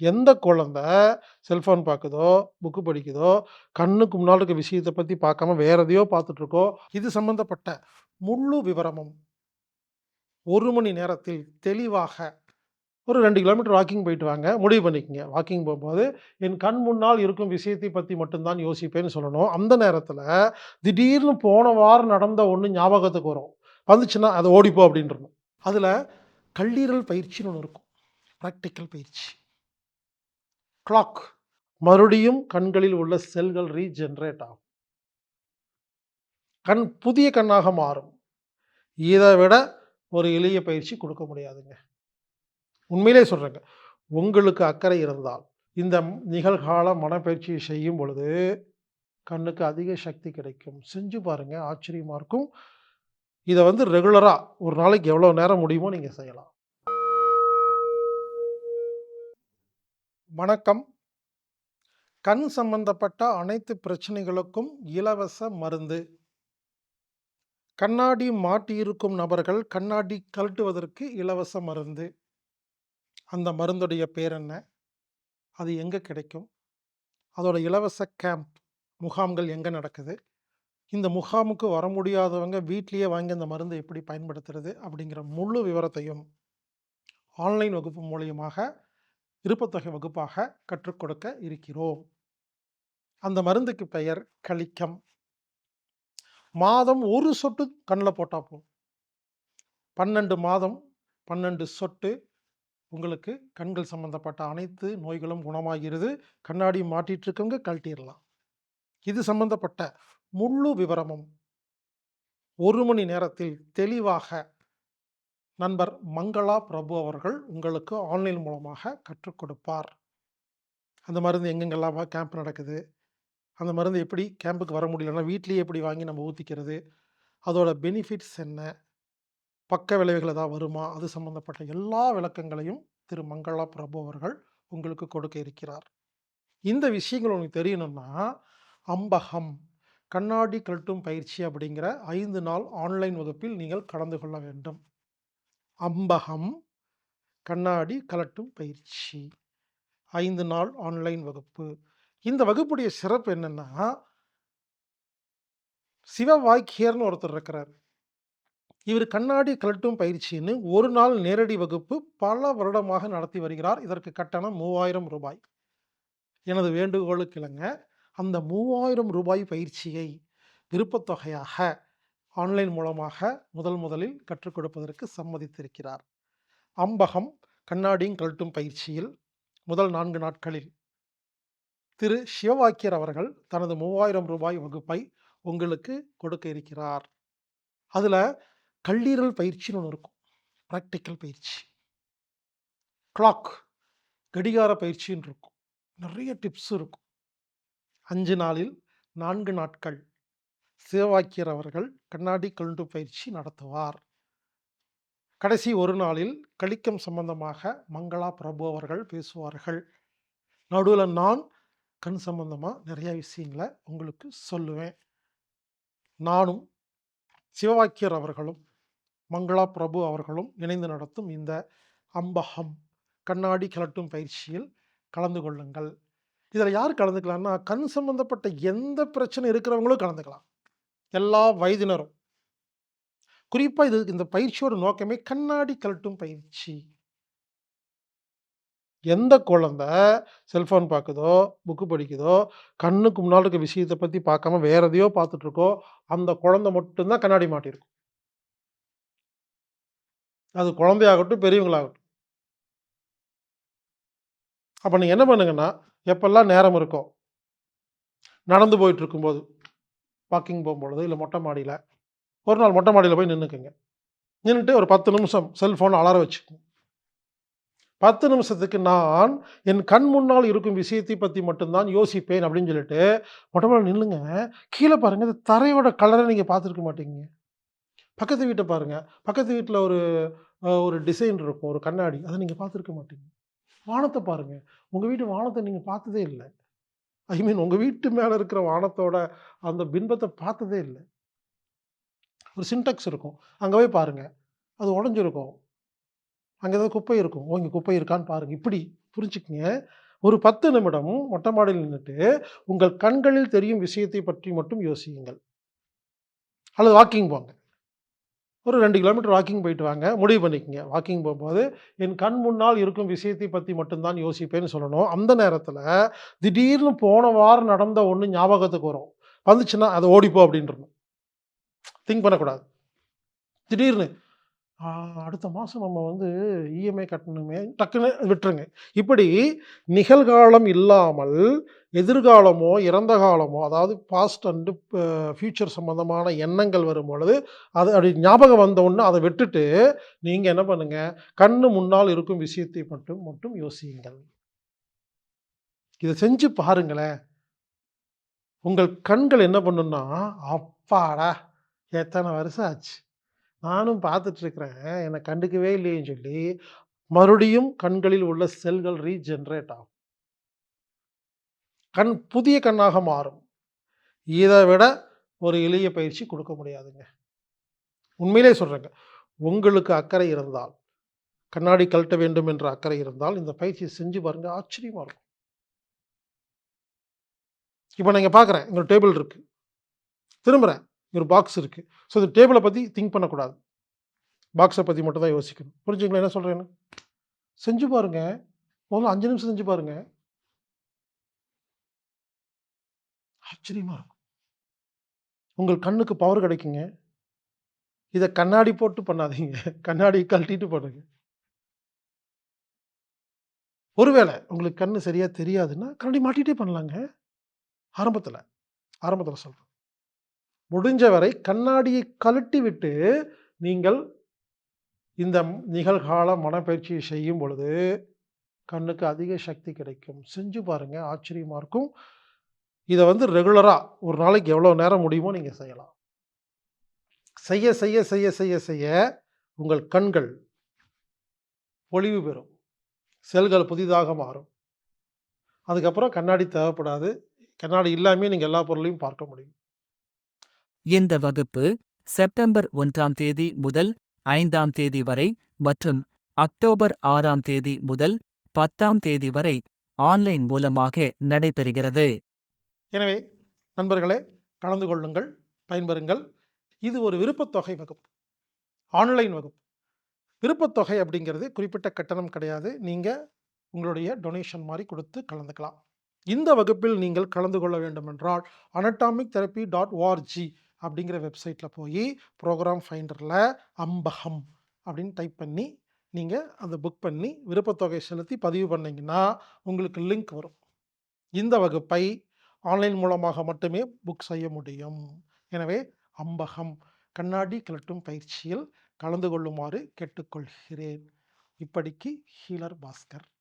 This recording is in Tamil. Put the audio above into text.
எந்த குழந்தை செல்ஃபோன் பார்க்குதோ, புக்கு படிக்குதோ, கண்ணுக்கு முன்னால் இருக்க விஷயத்தை பற்றி பார்க்காம வேற எதையோ பார்த்துட்ருக்கோ இது சம்மந்தப்பட்ட முழு விவரமும் ஒரு மணி நேரத்தில் தெளிவாக ஒரு ரெண்டு கிலோமீட்டர் வாக்கிங் போயிட்டு வாங்க. முடிவு பண்ணிக்கோங்க வாக்கிங் போகும்போது என் கண் முன்னால் இருக்கும் விஷயத்தை பற்றி மட்டும்தான் யோசிப்பேன்னு சொல்லணும். அந்த நேரத்தில் திடீர்னு போன வாரம் நடந்த ஒன்று ஞாபகத்துக்கு வரும். வந்துச்சுன்னா, அதை ஓடிப்போ" அப்படின்றணும். அதில் கல்லீரல் பயிற்சின்னு ஒன்று இருக்கும். ப்ராக்டிக்கல் பயிற்சி. கிளாக். மறுபடியும் கண்களில் உள்ள செல்கள் ரீஜென்ரேட் ஆகும். கண் புதிய கண்ணாக மாறும். இதை விட ஒரு எளிய பயிற்சி கொடுக்க முடியாதுங்க. உண்மையிலே சொல்கிறேங்க உங்களுக்கு அக்கறை இருந்தால், இந்த நிகழ்கால மனப்பயிற்சியை செய்யும் பொழுது, கண்ணுக்கு அதிக சக்தி கிடைக்கும். செஞ்சு பாருங்கள் ஆச்சரியமாக இருக்கும். இதை வந்து ரெகுலராக ஒரு நாளைக்கு எவ்வளோ நேரம் முடியுமோ நீங்கள் செய்யலாம். வணக்கம். கண் சம்பந்தப்பட்ட அனைத்து பிரச்சனைகளுக்கும் இலவச மருந்து. கண்ணாடி மாட்டியிருக்கும் நபர்கள் கண்ணாடி கழட்டுவதற்கு இலவச மருந்து. அந்த மருந்துடைய பேர் என்ன? அது எங்கே கிடைக்கும்? அதோட இலவச கேம்ப், முகாம்கள் எங்கே நடக்குது? இந்த முகாமுக்கு வர முடியாதவங்க வீட்லேயே வாங்கி அந்த மருந்தை எப்படி பயன்படுத்துறது? அப்படிங்கிற முழு விவரத்தையும் ஆன்லைன் வகுப்பு மூலியமாக விருப்பத்தொகை வகுப்பாக கற்றுக் கொடுக்க இருக்கிறோம். அந்த மருந்துக்கு பெயர் கலிக்கம். மாதம் ஒரு சொட்டு கண்ணில் போட்டால் போதும். 12 மாதம் 12 சொட்டு உங்களுக்கு கண்கள் சம்பந்தப்பட்ட அனைத்து நோய்களும் குணமாகிறது. கண்ணாடி மாட்டிகிட்டு இருக்கவங்க கழட்டிடலாம் இது சம்பந்தப்பட்ட முழு விவரமும் ஒரு மணி நேரத்தில் தெளிவாக நண்பர் மங்களா பிரபு அவர்கள் உங்களுக்கு ஆன்லைன் மூலமாக கற்றுக் கொடுப்பார். அந்த மருந்து எங்கெங்கெல்லாம் கேம்ப் நடக்குது? அந்த மருந்து எப்படி கேம்புக்கு வர முடியலன்னா, வீட்லேயே எப்படி வாங்கி நம்ம ஊத்திக்கிறது? அதோட பெனிஃபிட்ஸ் என்ன? பக்க விளைவுகள் ஏதாவது வருமா? அது சம்பந்தப்பட்ட எல்லா விளக்கங்களையும் திரு மங்களா பிரபு அவர்கள் உங்களுக்கு கொடுக்க இருக்கிறார். இந்த விஷயங்கள் உங்களுக்கு தெரியணும்னா, அம்பகம் கண்ணாடி கழட்டும் பயிற்சி அப்படிங்கிற ஐந்து நாள் ஆன்லைன் வகுப்பில் நீங்கள் கலந்து கொள்ள வேண்டும். அம்பகம் கண்ணாடி கழட்டும் பயிற்சி. ஐந்து நாள் ஆன்லைன் வகுப்பு. இந்த வகுப்புடைய சிறப்பு என்னன்னா சிவவாக்கியர்ன்னு ஒருத்தர் இருக்கிறார். இவர் கண்ணாடி கழட்டும் பயிற்சின்னு ஒரு நாள் நேரடி வகுப்பு பல வருடமாக நடத்தி வருகிறார். இதற்கு கட்டணம் மூவாயிரம் ரூபாய் எனது வேண்டுகோளுக்கு இல்லைங்க அந்த மூவாயிரம் ரூபாய் பயிற்சியை விருப்பத்தொகையாக ஆன்லைன் மூலமாக முதல் முதலில் கற்றுக் கொடுப்பதற்கு சம்மதித்திருக்கிறார். அம்பகம் கண்ணாடியும் கழட்டும் பயிற்சியில் முதல் நான்கு நாட்களில் திரு சிவவாக்கியர் அவர்கள் தனது மூவாயிரம் ரூபாய் வகுப்பை உங்களுக்கு கொடுக்க இருக்கிறார். அதில் கல்லீரல் பயிற்சின்னு ஒன்று இருக்கும். ப்ராக்டிக்கல் பயிற்சி. கிளாக் கடிகார பயிற்சின்னு இருக்கும். நிறைய டிப்ஸ் இருக்கும். அஞ்சு நாளில் நான்கு நாட்கள் சிவவாக்கியர் அவர்கள் கண்ணாடி கழட்டும் பயிற்சி நடத்துவார். கடைசி ஒரு நாளில் கலிக்கம் சம்பந்தமாக மங்களா பிரபு அவர்கள் பேசுவார்கள். நடுவில் நான் கண் சம்பந்தமாக நிறையா விஷயங்கள உங்களுக்கு சொல்லுவேன். நானும், சிவவாக்கியர் அவர்களும், மங்களா பிரபு அவர்களும் இணைந்து நடத்தும் இந்த அம்பகம் கண்ணாடி கலட்டும் பயிற்சியில் கலந்து கொள்ளுங்கள். இதில் யார் கலந்துக்கலாம்னா, கண் சம்பந்தப்பட்ட எந்த பிரச்சனை இருக்கிறவங்களும் கலந்துக்கலாம். எல்லா வயதினரும். குறிப்பாக இது இந்த பயிற்சியோட நோக்கமே கண்ணாடி கழட்டும் பயிற்சி. எந்த குழந்தை செல்ஃபோன் பார்க்குதோ, புக்கு படிக்குதோ, கண்ணுக்கு முன்னால் இருக்க விஷயத்த பற்றி பார்க்காம வேற எதையோ பார்த்துட்டு இருக்கோ, அந்த குழந்தை மட்டும்தான் கண்ணாடி மாட்டியிருக்கும். அது குழந்தையாகட்டும், பெரியவங்களாகட்டும். அப்போ நீங்கள் என்ன பண்ணுங்கன்னா, எப்பெல்லாம் நேரம் இருக்கோ நடந்து போயிட்டு இருக்கும்போது, வாக்கிங் போகும்பொழுது இல்லை மொட்டை மாடியில் ஒரு நாள் மொட்டை மாடியில் போய் நின்றுக்குங்க நின்றுட்டு ஒரு 10 நிமிஷம் செல்ஃபோன் அலற வச்சுக்கோங்க பத்து நிமிஷத்துக்கு நான் என் கண் முன்னால் இருக்கும் விஷயத்தை பற்றி மட்டும்தான் யோசிப்பேன் அப்படின்னு சொல்லிட்டு, மொட்டை மாடியில நில்லுங்க. கீழே பாருங்கள் இந்த தரையோட கலரை நீங்கள் பார்த்துருக்க மாட்டீங்க. பக்கத்து வீட்டை பாருங்கள் பக்கத்து வீட்டில் ஒரு ஒரு டிசைன் இருக்கும். ஒரு கண்ணாடி. அதை நீங்கள் பார்த்துருக்க மாட்டீங்க. வானத்தை பாருங்கள் உங்கள் வீட்டு வானத்தை நீங்கள் பார்த்ததே இல்லை ஐ மீன் உங்கள் வீட்டு மேலே இருக்கிற வானத்தோட அந்த பின்பத்தை பார்த்ததே இல்லை ஒரு சின்டெக்ஸ் இருக்கும். அங்கே போய் பாருங்க. அது உடஞ்சிருக்கும் அங்கே ஏதாவது குப்பை இருக்கும். ஓ! இங்கே குப்பை இருக்கான்னு பாருங்க. இப்படி புரிஞ்சுக்கங்க. ஒரு 10 நிமிடம் மொட்டை மாடியில் நின்றுட்டு உங்கள் கண்களில் தெரியும் விஷயத்தை பற்றி மட்டும் யோசியுங்கள். அல்லது வாக்கிங் போங்க. ஒரு ரெண்டு கிலோமீட்டர் வாக்கிங் போயிட்டு வாங்க. முடிவு பண்ணிக்கங்க. வாக்கிங் போகும்போது என் கண் முன்னால் இருக்கும் விஷயத்தை பற்றி மட்டும்தான் யோசிப்பேன்னு சொல்லணும். அந்த நேரத்தில் திடீர்னு போன வாரம் நடந்த ஒன்று ஞாபகத்துக்கு வரும். வந்துச்சுன்னா, அதை ஓடிப்போ" அப்படின்றணும். திங்க் பண்ணக்கூடாது. திடீர்னு, "ஆ அடுத்த மாதம் நம்ம வந்து இஎம்ஐ கட்டணுமே" டக்குன்னு விட்டுருங்க. இப்படி நிகழ்காலம் இல்லாமல், எதிர்காலமோ, இறந்த காலமோ, அதாவது பாஸ்ட் அண்டு ஃப்யூச்சர் சம்மந்தமான எண்ணங்கள் வரும்பொழுது, அது அப்படி ஞாபகம் வந்த உடனே விட்டுட்டு, நீங்கள் என்ன பண்ணுங்க, கண்ணு முன்னால் இருக்கும் விஷயத்தை மட்டும் மட்டும் யோசியுங்கள். இதை செஞ்சு பாருங்களேன். உங்கள் கண்கள் என்ன பண்ணுன்னா "அப்பாடா! எத்தனை வருஷம் ஆச்சு. நானும் பார்த்துட்ருக்குறேன் என்னை கண்டுக்கவே இல்லையேன்னு" சொல்லி, மறுபடியும் கண்களில் உள்ள செல்கள் ரீஜென்ரேட் ஆகும். கண் புதிய கண்ணாக மாறும். இதை விட ஒரு எளிய பயிற்சி கொடுக்க முடியாதுங்க. உண்மையிலே சொல்கிறேங்க உங்களுக்கு அக்கறை இருந்தால், கண்ணாடி கழட்ட வேண்டும் என்ற அக்கறை இருந்தால், இந்த பயிற்சியை செஞ்சு பாருங்க. ஆச்சரியமா இருக்கும். இப்போ நான் பார்க்குறேன். இங்கே ஒரு டேபிள் இருக்குது திரும்புகிறேன் ஒரு பாக்ஸ் இருக்குது ஸோ இந்த டேபிளை பற்றி திங்க் பண்ணக்கூடாது. பாக்ஸை பற்றி மட்டும் தான் யோசிக்கணும். புரிஞ்சுங்களா என்ன சொல்கிறேன்னு செஞ்சு பாருங்க. முதல்ல அஞ்சு நிமிஷம் செஞ்சு பாருங்கள் ஆச்சரியமா இருக்கும். உங்கள் கண்ணுக்கு பவர் கிடைக்குங்க. இதை கண்ணாடி போட்டு பண்ணாதீங்க. கண்ணாடி கழட்டிட்டு பண்ணுங்க. ஒருவேளை உங்களுக்கு கண்ணு சரியாக தெரியாதுன்னா, கண்ணாடி மாட்டிகிட்டே பண்ணலாங்க. ஆரம்பத்தில் ஆரம்பத்தில் சொல்கிறேன் முடிஞ்ச வரை கண்ணாடியை கழட்டி விட்டு, நீங்கள் இந்த நிகழ்கால மனப்பயிற்சியை செய்யும் பொழுது, கண்ணுக்கு அதிக சக்தி கிடைக்கும். செஞ்சு பாருங்கள் ஆச்சரியமாக இருக்கும். இதை வந்து ரெகுலராக ஒரு நாளைக்கு எவ்வளோ நேரம் முடியுமோ நீங்கள் செய்யலாம். செய்ய செய்ய செய்ய செய்ய செய்ய, உங்கள் கண்கள் ஒளிவு பெறும். செல்கள் புதிதாக மாறும். அதுக்கப்புறம் கண்ணாடி தேவைப்படாது. கண்ணாடி இல்லாமல் நீங்கள் எல்லா பொருளையும் பார்க்க முடியும். இந்த வகுப்பு செப்டம்பர் ஒன்றாம் தேதி முதல் ஐந்தாம் தேதி வரை மற்றும் அக்டோபர் ஆறாம் தேதி முதல் 10ஆம் தேதி வரை ஆன்லைன் மூலமாக நடைபெறுகிறது. எனவே, நண்பர்களே கலந்து கொள்ளுங்கள். பயன்பெறுங்கள். இது ஒரு விருப்பத்தொகை வகுப்பு. ஆன்லைன் வகுப்பு. விருப்பத்தொகை அப்படிங்கிறது குறிப்பிட்ட கட்டணம் கிடையாது. நீங்கள் உங்களுடைய டொனேஷன் மாதிரி கொடுத்து கலந்துக்கலாம். இந்த வகுப்பில் நீங்கள் கலந்து கொள்ள வேண்டுமென்றால், அனட்டாமிக் தெரப்பி டாட் ஓஆர்ஜி அப்படிங்கிற வெப்சைட்டில் போய் ப்ரோக்ராம் ஃபைண்டரில் அம்பகம் அப்படின்னு டைப் பண்ணி, நீங்கள் அதை புக் பண்ணி, விருப்பத்தொகை செலுத்தி பதிவு பண்ணீங்கன்னா, உங்களுக்கு லிங்க் வரும். இந்த வகுப்பை ஆன்லைன் மூலமாக மட்டுமே புக் செய்ய முடியும். எனவே, அம்பகம் கண்ணாடி கிளட்டும் பயிற்சியில் கலந்து கொள்ளுமாறு கேட்டுக்கொள்கிறேன். இப்படிக்கு ஹீலர் பாஸ்கர்.